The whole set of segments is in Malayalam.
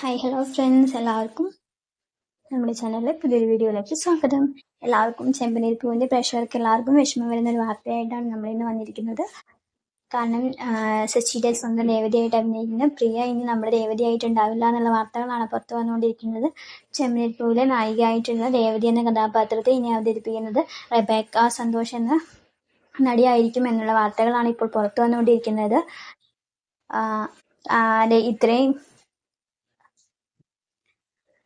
ഹായ് ഹലോ ഫ്രണ്ട്സ് എല്ലാവർക്കും നമ്മുടെ ചാനലിലെ പുതിയൊരു വീഡിയോയിലേക്ക് സ്വാഗതം. എല്ലാവർക്കും ചെമ്പനീർ പൂവിന്റെ പ്രഷർക്ക് എല്ലാവർക്കും വിഷമം വരുന്ന ഒരു വാർത്തയായിട്ടാണ് നമ്മളിന്ന് വന്നിരിക്കുന്നത്. കാരണം സച്ചിയുടെ സ്വന്തം രേവതിയായിട്ട് അഭിനയിക്കുന്ന പ്രിയ ഇനി നമ്മുടെ രേവതിയായിട്ടുണ്ടാവില്ല എന്നുള്ള വാർത്തകളാണ് പുറത്തു വന്നുകൊണ്ടിരിക്കുന്നത്. ചെമ്പനീർ പൂവിലെ നായികയായിട്ടുള്ള രേവതി എന്ന കഥാപാത്രത്തെ ഇനി അവതരിപ്പിക്കുന്നത് റെബേക്ക സന്തോഷ് എന്ന നടിയായിരിക്കും എന്നുള്ള വാർത്തകളാണ് ഇപ്പോൾ പുറത്തു വന്നുകൊണ്ടിരിക്കുന്നത്. ഇത്രയും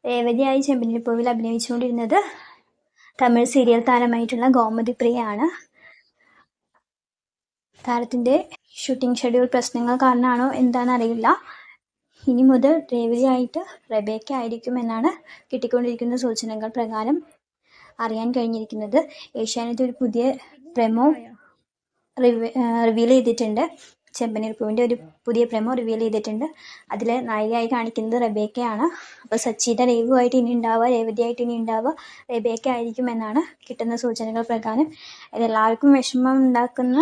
രേവതിയായി ചെമ്പനിപ്പൂവിൽ അഭിനയിച്ചുകൊണ്ടിരുന്നത് തമിഴ് സീരിയൽ താരമായിട്ടുള്ള ഗോമതി പ്രിയയാണ്. താരത്തിന്റെ ഷൂട്ടിംഗ് ഷെഡ്യൂൾ പ്രശ്നങ്ങൾ കാരണമാണോ എന്താണെന്നറിയില്ല. ഇനി മുതൽ രേവതിയായിട്ട് റബേക്ക ആയിരിക്കും എന്നാണ് കിട്ടിക്കൊണ്ടിരിക്കുന്ന സൂചനകൾ പ്രകാരം അറിയാൻ കഴിഞ്ഞിരിക്കുന്നത്. ഏഷ്യാനെറ്റ് ഒരു പുതിയ പ്രമോ റിവീൽ ചെയ്തിട്ടുണ്ട്. ചെമ്പനീർ പൂവിന്റെ ഒരു പുതിയ പ്രമോ റിവീൽ ചെയ്തിട്ടുണ്ട്. അതിൽ നായികയായി കാണിക്കുന്നത് റബേക്കയാണ്. അപ്പോൾ സച്ചിയുടെ രേവുമായിട്ട് ഇനി ഉണ്ടാവുക രേവതിയായിട്ട് ഇനി ഉണ്ടാവുക റബേക്ക ആയിരിക്കും എന്നാണ് കിട്ടുന്ന സൂചനകൾ പ്രകാരം. ഇതെല്ലാവർക്കും വിഷമം ഉണ്ടാക്കുന്ന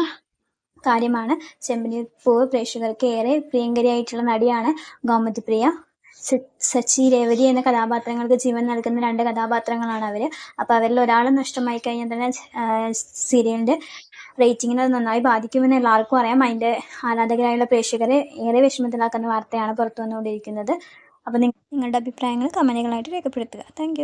കാര്യമാണ്. ചെമ്പനീർ പൂവ് പ്രേക്ഷകർക്ക് ഏറെ പ്രിയങ്കരിയായിട്ടുള്ള നടിയാണ് ഗോമതി പ്രിയ സച്ചി രേവതി എന്ന കഥാപാത്രങ്ങൾക്ക് ജീവൻ നൽകുന്ന രണ്ട് കഥാപാത്രങ്ങളാണ് അവർ അപ്പോൾ അവരിൽ ഒരാൾ നഷ്ടമായി കഴിഞ്ഞാൽ തന്നെ സീരിയലിന്റെ റേറ്റിങ്ങിനെ നന്നായി ബാധിക്കുമെന്ന് എല്ലാവർക്കും അറിയാം. അതിന്റെ ആരാധകരായുള്ള പ്രേക്ഷകരെ ഏറെ വിഷമത്തിലാക്കുന്ന വാർത്തയാണ് പുറത്തു വന്നുകൊണ്ടിരിക്കുന്നത് അപ്പോൾ നിങ്ങളുടെ അഭിപ്രായങ്ങൾ കമന്റുകളായിട്ട് രേഖപ്പെടുത്തുക. താങ്ക്